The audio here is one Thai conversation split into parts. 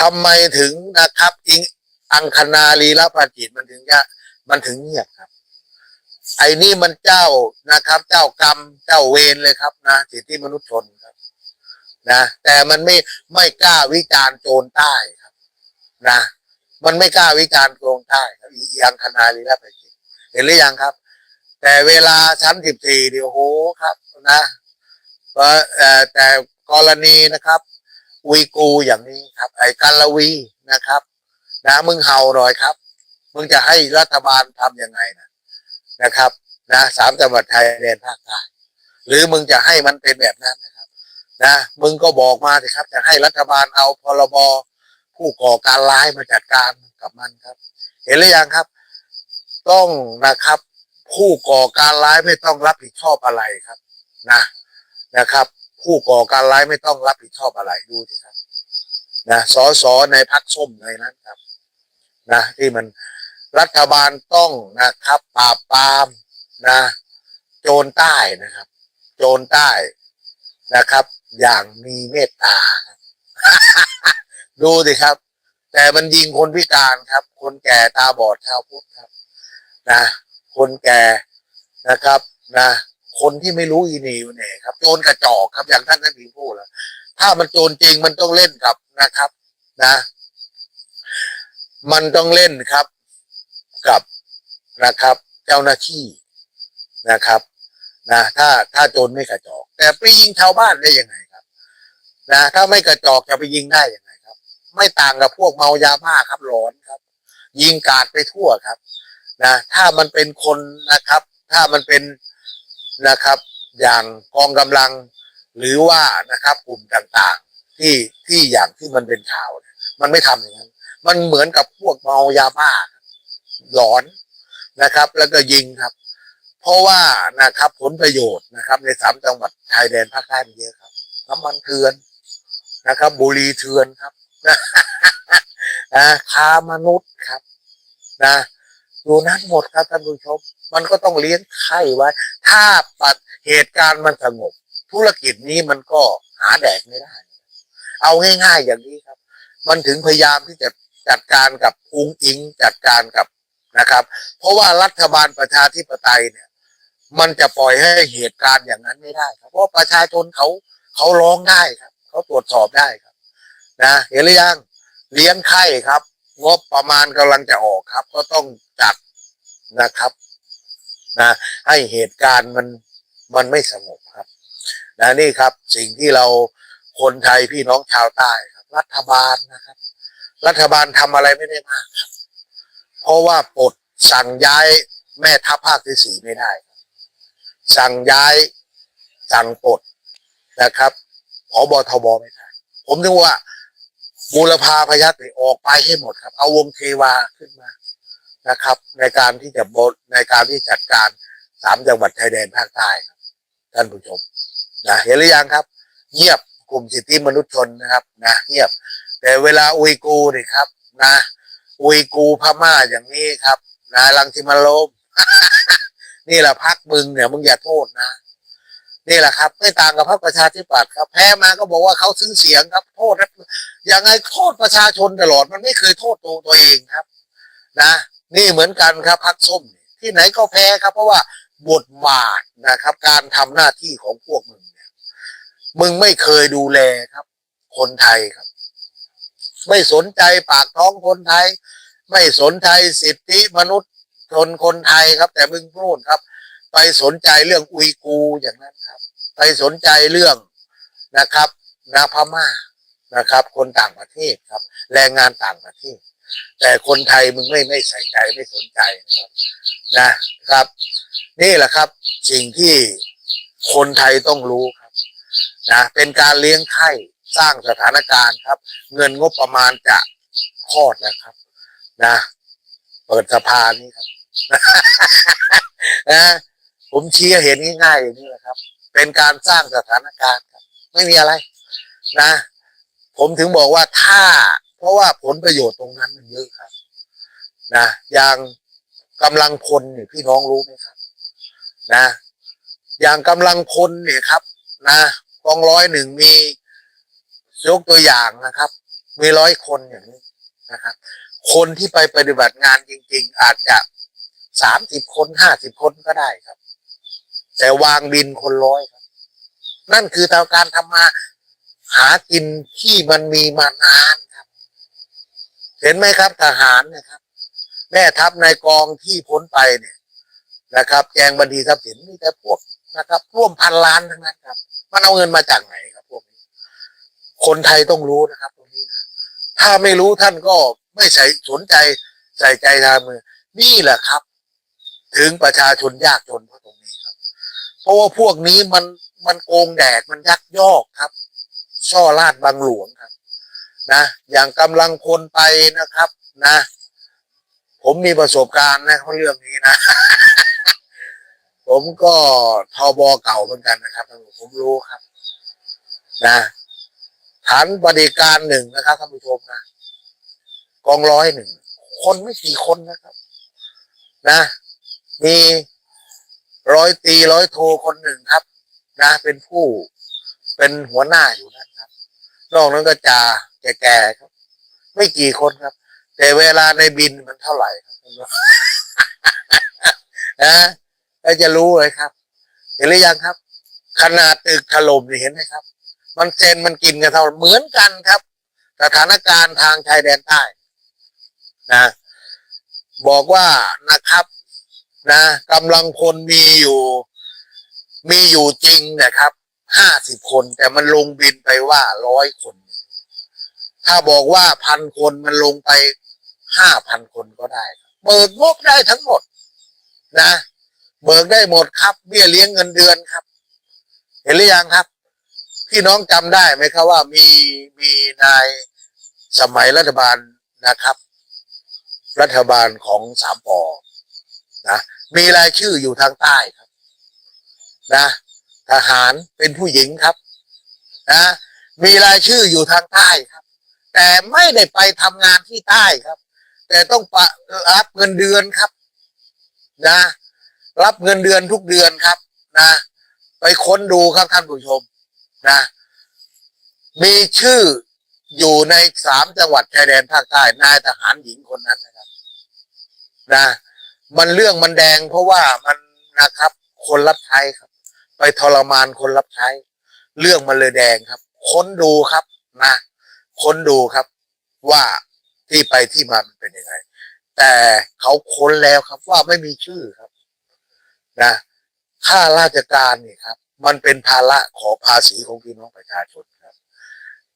ทำไมถึงนะครับอิงอังคณาลีละปาจิตมันถึงจะมันถึงเงียบครับ ไอ้นี่มันเจ้านะครับ เจ้ากรรมเจ้าเวรเลยครับนะสิทธิมนุษยชนครับ นะแต่มันไม่ไม่กล้าวิจารณ์โจรใต้ครับ นะมันไม่กล้าวิจารณ์โจรใต้ครับอีอังคณาลีละปาจิตเห็นหรือยังครับ แต่เวลาชั้นสิบสี่เดี๋ยวโหครับนะแต่กรณีนะครับ อุยกูอย่างนี้ครับ ไอ้กัละวีนะครับนะมึงเห่าหน่อยครับ มึงจะให้รัฐบาลทำยังไงนะนะครับนะสามจังหวัดไทยแดนภาคใต้หรือมึงจะให้มันเป็นแบบนั้นนะครับ นะ มึงก็บอกมาสิครับ จะให้รัฐบาลเอาพรบผู้ก่อการร้ายมาจัดการกับมันครับ เห็นหรือยังครับ ต้องนะครับ ผู้ก่อการร้ายไม่ต้องรับผิดชอบอะไรครับ นะนะครับ ผู้ก่อการร้ายไม่ต้องรับผิดชอบอะไรดูสิครับนะสอสอในพักส้มในนั้นครับ นะที่มันรัฐบาลต้องนะครับปราบปรามนะ โจรใต้นะครับ โจรใต้นะครับ อย่างมีเมตตาดูสิครับ แต่มันยิงคนพิการครับ คนแก่ตาบอดชาวพุทธครับ นะ คนแก่นะครับ นะ คนที่ไม่รู้อีนีอยู่ไหนครับโจรกระจอกครับอย่างท่านท่านพิงพูดแล้วถ้ามันโจรจริงมันต้องเล่นกับนะครับ นะ มันต้องเล่นครับ กับนะครับ เจ้าหน้าที่นะครับ นะถ้าถ้าโจรไม่กระจอก แต่ไปยิงชาวบ้านได้ยังไงครับ นะถ้าไม่กระจอกจะไปยิงได้ยังไงครับ ไม่ต่างกับพวกเมายาบ้าครับหลอนครับ ยิงกาดไปทั่วครับ นะถ้ามันเป็นคนนะครับ ถ้ามันเป็น นะครับ อย่างกองกำลังหรือว่านะครับกลุ่มต่างๆ ที่ที่อย่างที่มันเป็นข่าวมันไม่ทำอย่างนั้นมันเหมือนกับพวกเมายาบ้าหลอนนะครับ แล้วก็ยิงครับ เพราะว่านะครับผลประโยชน์นะครับ ในสามจังหวัดชายแดนภาคใต้มันเยอะครับน้ำมันเถื่อนนะครับ บุรีเถื่อนครับนะค้ามนุษย์ครับ นะ อยู่นั้นหมดครับท่านผู้ชม มันก็ต้องเลี้ยงไข่ไว้ ถ้าปัดเหตุการณ์มันสงบ ธุรกิจนี้มันก็หาแดกไม่ได้ เอาง่าย ๆ อย่างนี้ครับ มันถึงพยายามที่จะจัดการกับอุงอิงจัดการกับนะครับ เพราะว่ารัฐบาลประชาธิปไตยเนี่ย มันจะปล่อยให้เหตุการณ์อย่างนั้นไม่ได้ครับเพราะประชาชนเขาเขาร้องได้ครับเขาตรวจสอบได้ครับ นะเห็นหรือยังเลี้ยงไข่ครับ งบประมาณกำลังจะออกครับ ก็ต้องจัดนะครับนะให้เหตุการณ์มันมันไม่สงบครับนะนี่ครับสิ่งที่เราคนไทยพี่น้องชาวใต้ครับ รัฐบาลนะครับ รัฐบาลทำอะไรไม่ได้มากครับ เพราะว่าปลดสั่งย้ายแม่ทัพภาคที่สี่ไม่ได้ สั่งย้ายสั่งปลดนะครับผบทบไม่ได้ ผมถึงว่า บูรพาพยัคฆ์ออกไปให้หมดครับ เอาวงเทวาขึ้นมานะครับ ในการที่จะบดในการที่จัดการสามจังหวัดชายแดนภาคใต้ครับท่านผู้ชมนะเห็นหรือยังครับ เงียบกลุ่มสิทธิมนุษยชนนะครับนะเงียบ แต่เวลาอุยกูนี่ครับ นะอุยกูพม่าอย่างนี้ครับนะลังสิมาโลมนี่แหละพักมึงเนี่ยมึงอย่าโทษนะ นี่แหละครับ ไม่ต่างกับพรรคประชาธิปัตย์ครับ แพ้มาก็บอกว่าเขาซื้อเสียงครับ โทษนะยังไงโทษประชาชนตลอดมันไม่เคยโทษตัวตัวเองครับ นะ นี่เหมือนกันครับพักส้มที่ไหนก็แพ้ครับ เพราะว่าบทบาทนะครับ การทำหน้าที่ของพวกมึงเนี่ยมึงไม่เคยดูแลครับ คนไทยครับ ไม่สนใจปากท้องคนไทย ไม่สนใจสิทธิมนุษยชนคนไทยครับ แต่มึงพูดครับ ไปสนใจเรื่องอุยกูอย่างนั้นครับ ไปสนใจเรื่องนะครับนาพม่านะครับ คนต่างประเทศครับ แรงงานต่างประเทศ แต่คนไทยมึงไม่ไม่ใส่ใจไม่สนใจนะครับนะครับ นี่แหละครับ สิ่งที่คนไทยต้องรู้ครับนะเป็นการเลี้ยงไข่สร้างสถานการณ์ครับ เงินงบประมาณจะคลอดแล้วครับ นะ เปิดสภานี่ครับนะ ผมเชียร์เห็นง่ายๆอย่างนี้แหละครับ เป็นการสร้างสถานการณ์ครับไม่มีอะไร นะ ผมถึงบอกว่าถ้า เพราะว่าผลประโยชน์ตรงนั้นมันเยอะครับ นะอย่างกำลังพลเนี่ยพี่น้องรู้ไหมครับ นะ อย่างกำลังพลเนี่ยครับ นะกองร้อยหนึ่งมียกตัวอย่างนะครับ มีร้อยคนอย่างนี้นะครับ คนที่ไปปฏิบัติงานจริง ๆ อาจจะสามสิบคนห้าสิบคนก็ได้ครับ แต่วางบินคนร้อยครับ นั่นคือทางการทำมาหากินที่มันมีมานานครับ เห็นไหมครับทหารนะครับ แม่ทัพนายกองที่พ้นไปเนี่ยนะครับแจงบัญชีทรัพย์สินมีแต่พวกนะครับ ร่วมพันล้านทั้งนั้นครับ มันเอาเงินมาจากไหนครับพวกนี้ คนไทยต้องรู้นะครับ ตรงนี้นะถ้าไม่รู้ท่านก็ไม่ใส่สนใจใส่ใจทางมือ นี่แหละครับ ถึงประชาชนยากจนเพราะตรง เพราะว่าพวกนี้มันมันโกงแดกมันยักยอกครับ ช่อลาดบางหลวงครับนะอย่างกำลังคนไปนะครับนะ ผมมีประสบการณ์นะเขาเรื่องนี้นะ ผมก็ทบเก่าเหมือนกันนะครับผมผมรู้ครับ นะฐานบริการหนึ่งนะครับท่านผู้ชมนะกองร้อยหนึ่งคนไม่กี่คนนะครับ นะ มี ร้อยตีร้อยโทคนหนึ่งครับ นะ เป็นผู้เป็นหัวหน้าอยู่นั่นครับ นอกนั้นก็จ่าแก่ๆครับ ไม่กี่คนครับ แต่เวลาในบินมันเท่าไหร่ครับนะก็จะรู้เลยครับ เห็นหรือยังครับ ขนาดตึกถล่มนี่เห็นไหมครับ มันเซนมันกินกันเท่าเหมือนกันครับ สถานการณ์ทางชายแดนใต้นะบอกว่านะครับ นะกำลังพลมีอยู่ มีอยู่จริงนะครับห้าสิบคน แต่มันลงบินไปว่าร้อยคน ถ้าบอกว่าพันคนมันลงไปห้าพันคนก็ได้ เบิกงบได้ทั้งหมด นะ เบิกได้หมดครับ เบี้ยเลี้ยงเงินเดือนครับ เห็นหรือยังครับ พี่น้องจำได้ไหมครับว่ามีมีนายสมัยรัฐบาลนะครับ รัฐบาลของสามปอนะ มีรายชื่ออยู่ทางใต้ครับ นะ ทหารเป็นผู้หญิงครับ นะมีรายชื่ออยู่ทางใต้ครับ แต่ไม่ได้ไปทำงานที่ใต้ครับ แต่ต้องปรับเงินเดือนครับ นะ รับเงินเดือนทุกเดือนครับ นะ ไปค้นดูครับท่านผู้ชม นะ มีชื่ออยู่ในสามจังหวัดชายแดนภาคใต้นายทหารหญิงคนนั้นนะครับ นะ มันเรื่องมันแดงเพราะว่ามันนะครับ คนรับใช้ครับ ไปทรมานคนรับใช้ เรื่องมันเลยแดงครับ ค้นดูครับนะค้นดูครับ ว่าที่ไปที่มามันเป็นยังไง แต่เขาค้นแล้วครับว่าไม่มีชื่อครับนะค่าราชการนี่ครับ มันเป็นภาระของภาษีของพี่น้องประชาชนครับ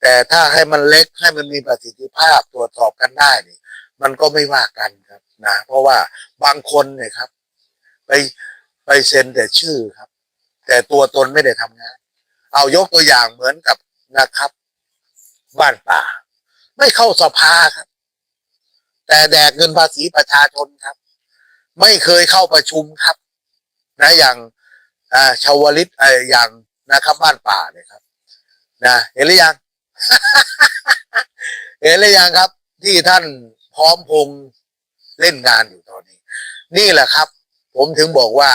แต่ถ้าให้มันเล็กให้มันมีประสิทธิภาพตรวจสอบกันได้นี่ มันก็ไม่ว่ากันครับนะเพราะว่าบางคนเนี่ยครับ ไปไปเซ็นแต่ชื่อครับ แต่ตัวตนไม่ได้ทำงาน เอายกตัวอย่างเหมือนกับนะครับ บ้านป่า ไม่เข้าสภาครับ แต่แดกเงินภาษีประชาชนครับ ไม่เคยเข้าประชุมครับ นะอย่างอ่าชาวลิตไออย่างนะครับบ้านป่าเนี่ยครับ นะเห็นหรือยังเห็นหรือยังครับ ที่ท่าน พร้อมพงเล่นงานอยู่ตอนนี้ นี่แหละครับ ผมถึงบอกว่า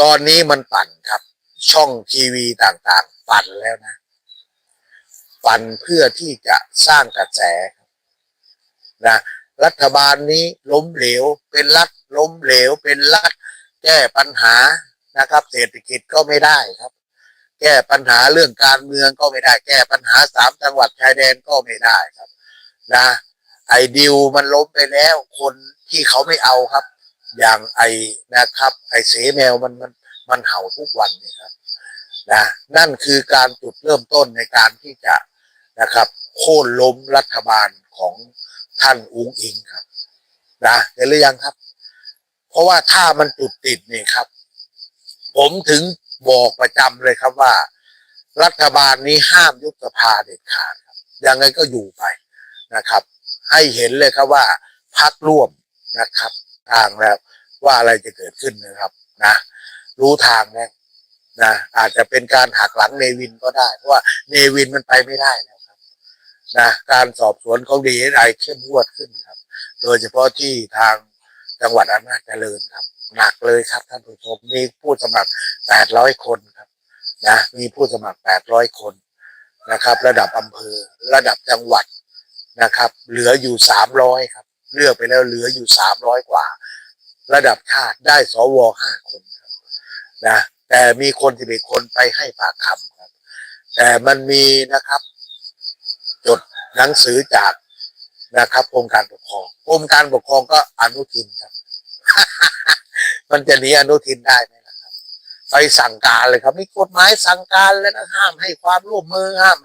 ตอนนี้มันปั่นครับ ช่องทีวีต่างๆ ปั่นแล้วนะ ปั่นเพื่อที่จะสร้างกระแสนะรัฐบาลนี้ล้มเหลว เป็นรัฐล้มเหลว เป็นรัฐแก้ปัญหานะครับ เศรษฐกิจก็ไม่ได้ครับ แก้ปัญหาเรื่องการเมืองก็ไม่ได้ แก้ปัญหาสามจังหวัดชายแดนก็ไม่ได้ครับ นะ ไอ้ดิวมันล้มไปแล้ว คนที่เขาไม่เอาครับ อย่างไอ้นะครับ ไอ้เสแมวมันมันมันเห่าทุกวันนี่ครับนะนั่นคือการจุดเริ่มต้นในการที่จะนะครับโค่นล้มรัฐบาลของท่านอุ้งอิงครับนะเห็นหรือยังครับ เพราะว่าถ้ามันจุดติดนี่ครับ ผมถึงบอกประจำเลยครับว่า รัฐบาลนี้ห้ามยุบสภาเด็ดขาดครับยังไงก็อยู่ไป นะครับ ให้เห็นเลยครับว่าพักร่วมนะครับ ทางแล้วว่าอะไรจะเกิดขึ้นนะครับนะ รู้ทางแล้วนะอาจจะเป็นการหักหลังเนวินก็ได้ เพราะว่าเนวินมันไปไม่ได้แล้วครับนะการสอบสวนของดีไอเข้มงวดขึ้นครับ โดยเฉพาะที่ทางจังหวัดอำนาจเจริญครับ หนักเลยครับท่านผู้ชมมีผู้สมัคร800คนครับนะมีผู้สมัคร800คนนะครับ ระดับอำเภอ ระดับจังหวัด นะครับ เหลืออยู่สามร้อยครับ เลือกไปแล้วเหลืออยู่สามร้อยกว่า ระดับชาติได้สวห้าคนครับนะแต่มีคนที่เป็นคนไปให้ปากคำครับ แต่มันมีนะครับ จดหนังสือจากนะครับกรมการปกครองกรมการปกครองก็อนุทินครับ มันจะหนีอนุทินได้ไหม ไปสั่งการเลยครับมีกฎหมายสั่งการแล้วนะห้ามให้ความร่วมมือห้าม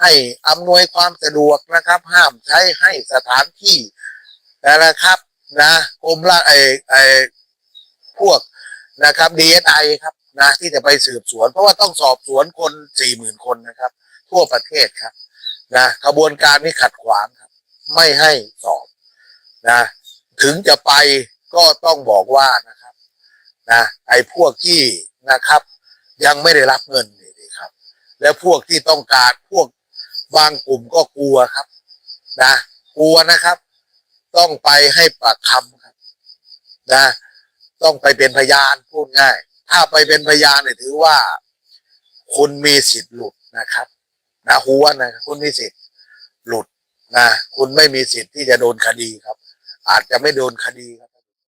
ให้อำนวยความสะดวกนะครับ ห้ามใช้ให้สถานที่นะครับนะกรมละไอไอพวกนะครับดีเอสไอครับนะที่จะไปสืบสวน เพราะว่าต้องสอบสวนคนสี่หมื่นคนนะครับ ทั่วประเทศครับนะกระบวนการนี้ขัดขวางครับ ไม่ให้สอบนะ ถึงจะไปก็ต้องบอกว่านะครับ นะไอ้พวกที่นะครับ ยังไม่ได้รับเงินนี่ครับ แล้วพวกที่ต้องการพวกบางกลุ่มก็กลัวครับ นะกลัวนะครับ ต้องไปให้ปากคำครับ นะ ต้องไปเป็นพยานพูดง่าย ถ้าไปเป็นพยานเนี่ยถือว่า คุณมีสิทธิ์หลุดนะครับนะหัวนะคุณมีสิทธิ์หลุดนะคุณไม่มีสิทธิ์ที่จะโดนคดีครับ อาจจะไม่โดนคดีครับ